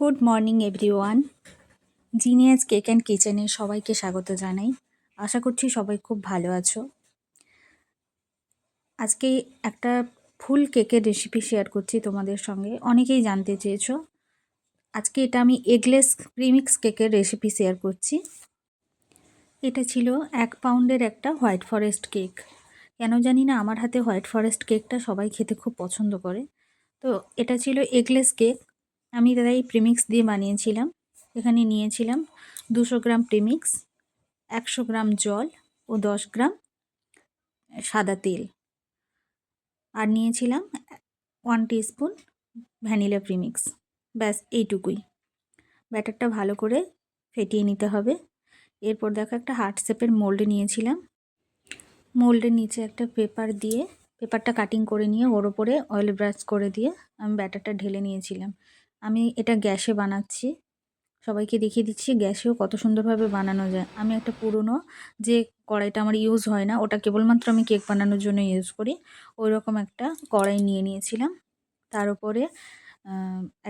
Good morning everyone genius cake and কিচেনে সবাইকে স্বাগত জানাই। আশা করছি সবাই খুব ভালো আছো। আজকে একটা ফুল কেকের রেসিপি শেয়ার করছি তোমাদের সঙ্গে। অনেকেই জানতে চেয়েছো। আজকে এটা আমি এগলেস প্রিমিক্স কেকের রেসিপি শেয়ার করছি। এটা ছিল এক পাউন্ডের একটা হোয়াইট ফরেস্ট কেক কেন জানি না, আমার হাতে হোয়াইট ফরেস্ট কেকটা সবাই খেতে খুব পছন্দ করে। তো এটা ছিল এগলেস কেক আমি দাদা এই প্রিমিক্স দিয়ে বানিয়েছিলাম। এখানে নিয়েছিলাম দুশো গ্রাম প্রিমিক্স একশো গ্রাম জল ও দশ গ্রাম সাদা তেল। আর নিয়েছিলাম ওয়ান স্পুন ভ্যানিলা প্রিমিক্স ব্যাস, এইটুকুই। ব্যাটারটা ভালো করে ফেটিয়ে নিতে হবে। এরপর দেখো একটা হার্ট শেপের মোল্ড নিয়েছিলাম। মোল্ডের নিচে একটা পেপার দিয়ে পেপারটা কাটিং করে নিয়ে ওর ওপরে অয়েল ব্রাশ করে দিয়ে আমি ব্যাটারটা ঢেলে নিয়েছিলাম। আমি এটা গ্যাসে বানাচ্ছি। সবাইকে দেখিয়ে দিচ্ছি গ্যাসেও কত সুন্দরভাবে বানানো যায়। আমি একটা পুরনো যে কড়াইটা আমার ইউজ হয় না, ওটা কেবলমাত্র আমি কেক বানানোর জন্য ইউজ করি ওই রকম একটা কড়াই নিয়ে নিয়েছিলাম। তার উপরে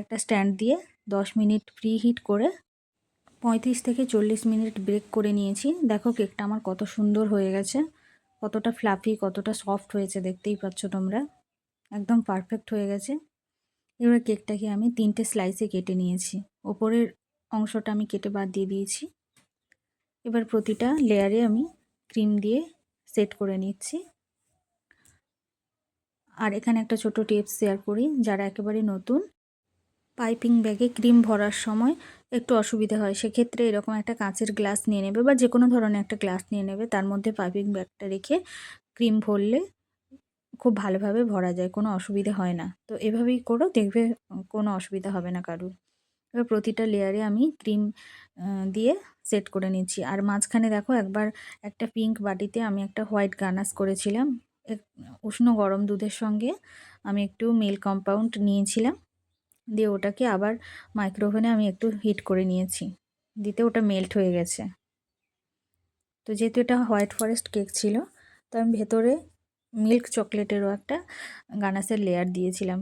একটা স্ট্যান্ড দিয়ে দশ মিনিট প্রি হিট করে পঁয়ত্রিশ থেকে চল্লিশ মিনিট ব্রেক করে নিয়েছি। দেখো কেকটা আমার কত সুন্দর হয়ে গেছে, কতটা ফ্লাফি, কতটা সফট হয়েছে, দেখতেই পাচ্ছ তোমরা। একদম পারফেক্ট হয়ে গেছে। এবার কেকটাকে আমি তিনটে স্লাইসে কেটে নিয়েছি। ওপরের অংশটা আমি কেটে বাদ দিয়ে দিয়েছি। এবার প্রতিটা লেয়ারে আমি ক্রিম দিয়ে সেট করে নিচ্ছি। আর এখানে একটা ছোট টিপস শেয়ার করি, যারা একেবারে নতুন পাইপিং ব্যাগে ক্রিম ভরার সময় একটু অসুবিধা হয়, সেক্ষেত্রে এরকম একটা কাঁচের গ্লাস নিয়ে নেবে বা যে কোনো ধরনের একটা গ্লাস নিয়ে নেবে, তার মধ্যে পাইপিং ব্যাগটা রেখে ক্রিম ভরলে খুব ভালোভাবে ভরা যায়, কোনো অসুবিধা হয় না। তো এভাবেই করো, দেখবে কোনো অসুবিধা হবে না কারুর। এবার প্রতিটা লেয়ারে আমি ক্রিম দিয়ে সেট করে নিচ্ছি। আর মাঝখানে দেখো একবার একটা পিঙ্ক বাটিতে আমি একটা হোয়াইট গানাস করেছিলাম। উষ্ণ গরম দুধের সঙ্গে আমি একটু মিল্ক কম্পাউন্ড নিয়েছিলাম। দিয়ে ওটাকে আবার মাইক্রোওভেনে আমি একটু হিট করে নিয়েছি। দিতে ওটা মেল্ট হয়ে গেছে। তো যেহেতু এটা হোয়াইট ফরেস্ট কেক ছিল, তো আমি ভেতরে মিল্ক চকলেটেরও একটা গানাসের লেয়ার দিয়েছিলাম।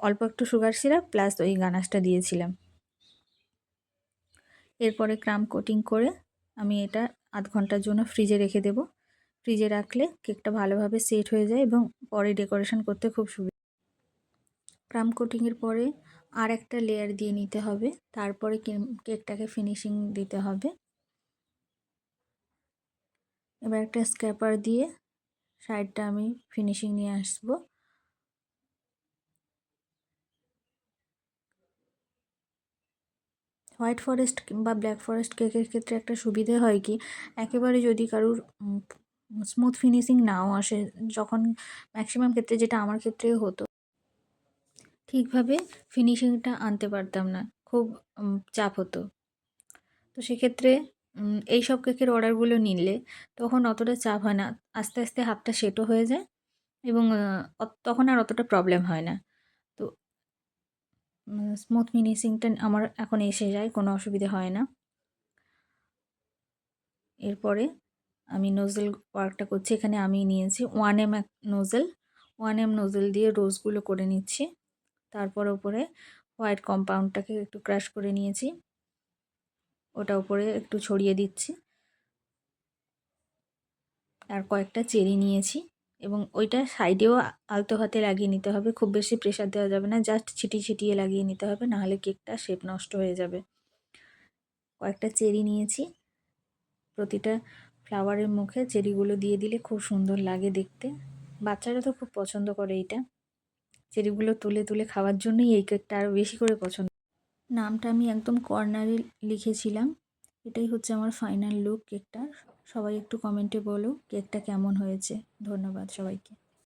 অল্প একটু সুগার সিরাপ প্লাস ওই গানাসটা দিয়েছিলাম। এরপরে ক্রাম কোটিং করে আমি এটা আধ ঘণ্টার জন্য ফ্রিজে রেখে দেব। ফ্রিজে রাখলে কেকটা ভালোভাবে সেট হয়ে যায় এবং পরে ডেকোরেশন করতে খুব সুবিধা। ক্রাম কোটিংয়ের পরে আর একটা লেয়ার দিয়ে নিতে হবে। তারপরে কেকটাকে ফিনিশিং দিতে হবে। এবার একটা স্ক্যাপার দিয়ে সাইডটা আমি ফিনিশিং নিয়ে আসব। হোয়াইট ফরেস্ট বা ব্ল্যাক ফরেস্ট কেকের ক্ষেত্রে একটা সুবিধে হয় কি, একেবারে যদি কারুর স্মুথ ফিনিশিং নাও আসে, যখন ম্যাক্সিমাম ক্ষেত্রে যেটা আমার ক্ষেত্রেও হতো, ঠিকভাবে ফিনিশিংটা আনতে পারতাম না, খুব চাপ হতো। তো সেক্ষেত্রে এই সব কেকের অর্ডারগুলো নিলে তখন অতটা চাপ হয় না। আস্তে আস্তে হাতটা সেটও হয়ে যায় এবং তখন আর অতটা প্রবলেম হয় না। তো স্মুথ ফিনিশিংটা আমার এখন এসে যায়, কোনো অসুবিধে হয় না। এরপরে আমি নোজেল ওয়ার্কটা করছি, এখানে আমি নিয়েছি ওয়ান এম এক নোজেল ওয়ান এম নোজেল দিয়ে রোজগুলো করে নিচ্ছি। তারপর ওপরে হোয়াইট কম্পাউন্ডটাকে একটু ক্রাশ করে নিয়েছি। ওটা উপরে একটু ছড়িয়ে দিচ্ছি। আর কয়েকটা চেরি নিয়েছি এবং ওইটা সাইডেও আলতো হাতে লাগিয়ে নিতে হবে। খুব বেশি প্রেশার দেওয়া যাবে না জাস্ট ছিটিয়ে ছিটিয়ে লাগিয়ে নিতে হবে, নাহলে কেকটা শেপ নষ্ট হয়ে যাবে। কয়েকটা চেরি নিয়েছি। প্রতিটা ফ্লাওয়ারের মুখে চেরিগুলো দিয়ে দিলে খুব সুন্দর লাগে দেখতে। বাচ্চারা তো খুব পছন্দ করে এইটা চেরিগুলো তুলে তুলে খাওয়ার জন্যই এই কেকটা আরও বেশি করে পছন্দ নামটা আমি একদম কর্নারে লিখেছিলাম। এটাই হচ্ছে আমার ফাইনাল লুক কেকটার সবাই একটু কমেন্টে বলো কেকটা কেমন হয়েছে। ধন্যবাদ সবাইকে।